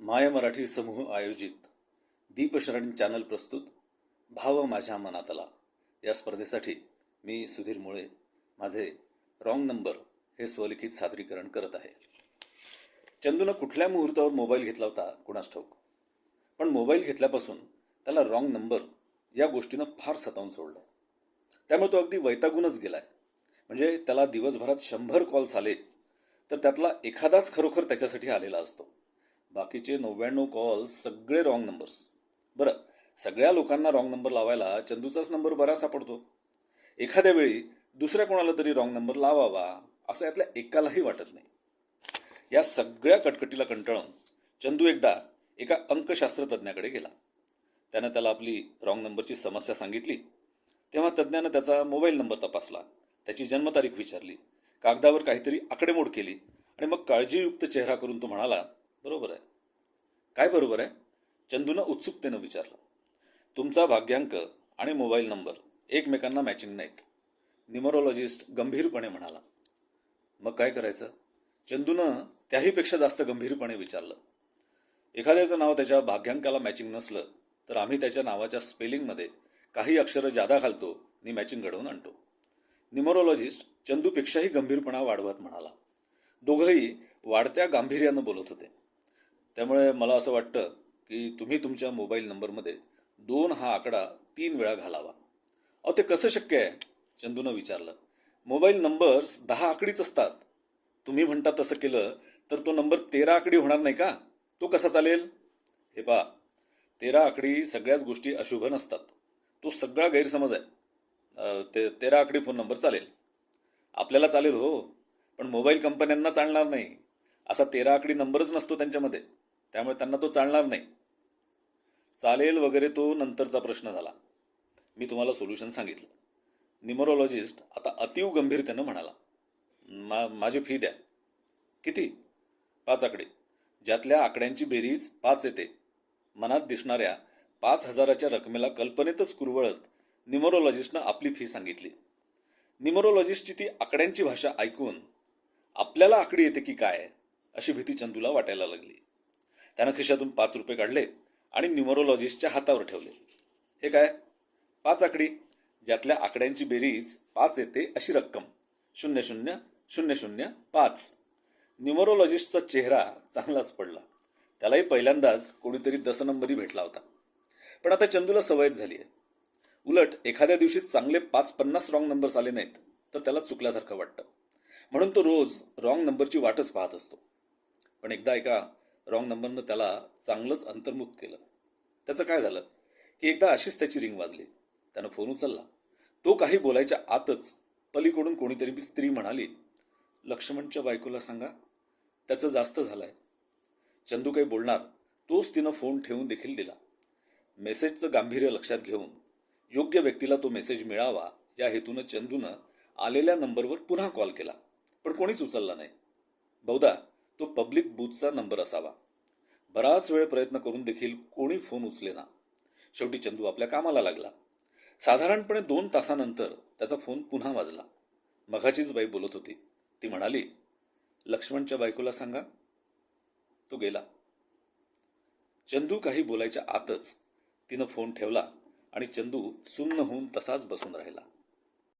माय मराठी समूह आयोजित दीपशरण चॅनल प्रस्तुत भाव माझ्या मनातला. या स्पर्धेसाठी मी सुधीर मुळे माझे रॉंग नंबर हे स्वलिखित सादरीकरण करत आहे. चंदूनं कुठल्या मुहूर्तावर मोबाईल घेतला होता? कुणास ठाऊक? पण मोबाईल घेतल्यापासून त्याला रॉंग नंबर या गोष्टीनं फार सतावून सोडलं. त्यामुळे तो अगदी वैतागूनच गेलाय. म्हणजे त्याला दिवसभरात शंभर कॉल्स आले तर त्यातला एखादाच खरोखर त्याच्यासाठी आलेला असतो. बाकीचे नव्याण्णव कॉल सगळे रॉंग नंबर्स बरं सगळ्या लोकांना रॉंग नंबर लावायला चंदूचाच नंबर बरा सापडतो. एखाद्या वेळी दुसऱ्या कोणाला तरी रॉंग नंबर लावावा असं यातल्या एकालाही वाटत नाही. या सगळ्या कटकटीला कंटाळून चंदू एकदा एका अंकशास्त्र तज्ज्ञाकडे गेला. त्यानं त्याला आपली रॉंग नंबरची समस्या सांगितली. तेव्हा तज्ज्ञानं त्याचा मोबाईल नंबर तपासला. त्याची जन्मतारीख विचारली. कागदावर काहीतरी आकडेमोड केली. आणि मग काळजीयुक्त चेहरा करून तो म्हणाला बरोबर आहे. काय बरोबर आहे? चंदूनं उत्सुकतेनं विचारलं. तुमचा भाग्यांक आणि मोबाईल नंबर एकमेकांना मॅचिंग नाहीत. न्युमरोलॉजिस्ट गंभीरपणे म्हणाला मग काय करायचं? चंदूनं त्याहीपेक्षा जास्त गंभीरपणे विचारलं एखाद्याचं नाव त्याच्या भाग्यांकाला मॅचिंग नसलं तर आम्ही त्याच्या नावाच्या स्पेलिंगमध्ये काही अक्षरं जादा घालतो आणि मॅचिंग घडवून आणतो. न्युमरोलॉजिस्ट चंदूपेक्षाही गंभीरपणा वाढवत म्हणाला. दोघंही वाढत्या गांभीर्यानं बोलत होते. त्यामुळे मला असं वाटतं की तुम्ही तुमच्या मोबाईल नंबरमध्ये दोन हा आकडा तीन वेळा घालावा. अहो ते कसं शक्य आहे? चंदूनं विचारलं. मोबाईल नंबर्स दहा आकडीच असतात. तुम्ही म्हणता तसं केलं तर तो नंबर तेरा आकडी होणार नाही का? तो कसा चालेल? हे पहा तेरा आकडी सगळ्याच गोष्टी अशुभ नसतात. तो सगळा गैरसमज आहे. ते तेरा आकडी फोन नंबर चालेल. आपल्याला चालेल हो पण मोबाईल कंपन्यांना चालणार नाही. असा तेरा आकडी नंबरच नसतो त्यांच्यामध्ये. त्यामुळे त्यांना तो चालणार नाही. चालेल वगैरे तो नंतरचा प्रश्न झाला. मी तुम्हाला सोल्युशन सांगितलं. न्युमरोलॉजिस्ट आता अतिव गंभीरतेनं म्हणाला मा माझी फी द्या. किती? पाच आकडे. ज्यातल्या आकड्यांची बेरीज पाच येते. मनात दिसणाऱ्या पाच हजाराच्या रकमेला कल्पनेतच कुरवळत न्युमरोलॉजिस्टनं आपली फी सांगितली. न्युमरोलॉजिस्टची ती आकड्यांची भाषा ऐकून आपल्याला आकडी येते की काय? अशी भीती चंदूला वाटायला लागली. त्यानं खिशातून पाच रुपये काढले आणि न्युमरोलॉजिस्टच्या हातावर ठेवले. हे काय? पाच आकडी. ज्यातल्या आकड्यांची बेरीज पाच येते अशी रक्कम. शून्य शून्य शून्य शून्य पाच. न्युमरोलॉजिस्टचा चेहरा चांगलाच पडला. त्यालाही पहिल्यांदाच कोणीतरी दसनंबरी भेटला होता. पण आता चंदूला सवयच झाली आहे. उलट एखाद्या दिवशी चांगले पाच पन्नास रॉंग नंबर्स आले नाहीत तर त्याला चुकल्यासारखं वाटतं. म्हणून तो रोज रॉंग नंबरची वाटच पाहत असतो. पण एकदा एका रॉंग नंबरनं त्याला चांगलंच अंतर्मुख केलं. त्याचं काय झालं? की एकदा अशीच त्याची रिंग वाजली. त्यानं फोन उचलला. तो काही बोलायच्या आतच पलीकडून कोणीतरी स्त्री म्हणाली लक्ष्मणच्या बायकोला सांगा त्याचं जास्त झालंय. चंदू काही बोलणार तोच तिनं फोन ठेवून देखील दिला. मेसेजचं गांभीर्य लक्षात घेऊन योग्य व्यक्तीला तो मेसेज मिळावा या हेतूनं चंदूनं आलेल्या नंबरवर पुन्हा कॉल केला. पण कोणीच उचलला नाही. बहुधा तो पब्लिक बूथचा नंबर असावा. बराच वेळ प्रयत्न करून देखील कोणी फोन उचलेना शेवटी चंदू आपल्या कामाला लागला. साधारणपणे दोन तासानंतर त्याचा फोन पुन्हा वाजला. मघाचीच बाई बोलत होती. ती म्हणाली लक्ष्मणच्या बायकोला सांगा. तो गेला. चंदू काही बोलायच्या आतच तिनं फोन ठेवला आणि चंदू सुन्न होऊन तसाच बसून राहिला.